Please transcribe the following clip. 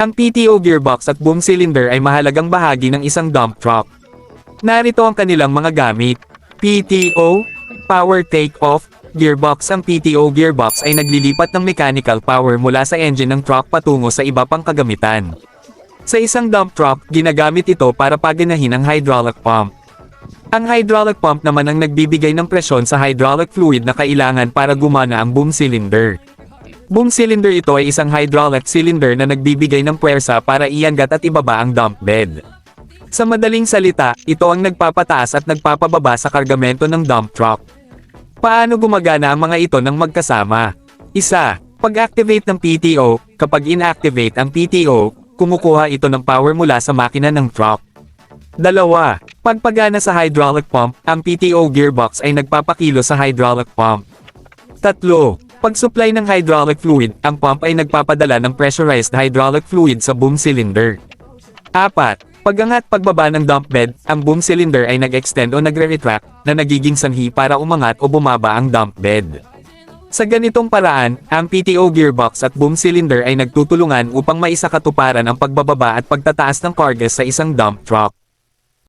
Ang PTO gearbox at boom cylinder ay mahalagang bahagi ng isang dump truck. Narito ang kanilang mga gamit. PTO, Power Take-Off, Gearbox Ang PTO gearbox ay naglilipat ng mechanical power mula sa engine ng truck patungo sa iba pang kagamitan. Sa isang dump truck, ginagamit ito para paganahin ang hydraulic pump. Ang hydraulic pump naman ang nagbibigay ng presyon sa hydraulic fluid na kailangan para gumana ang boom cylinder. Boom cylinder ito ay isang hydraulic cylinder na nagbibigay ng puwersa para iangat at ibaba ang dump bed. Sa madaling salita, ito ang nagpapataas at nagpapababa sa kargamento ng dump truck. Paano gumagana ang mga ito ng magkasama? Isa, pag-activate ng PTO, kapag inactivate ang PTO, kumukuha ito ng power mula sa makina ng truck. Dalawa, pagpagana sa hydraulic pump, ang PTO gearbox ay nagpapakilo sa hydraulic pump. Tatlo, pag-supply ng hydraulic fluid, ang pump ay nagpapadala ng pressurized hydraulic fluid sa boom cylinder. Apat, pagangat pagbaba ng dump bed, ang boom cylinder ay nag-extend o nagre-retract, na nagiging sanhi para umangat o bumaba ang dump bed. Sa ganitong paraan, ang PTO gearbox at boom cylinder ay nagtutulungan upang maisakatuparan ang pagbababa at pagtataas ng carga sa isang dump truck.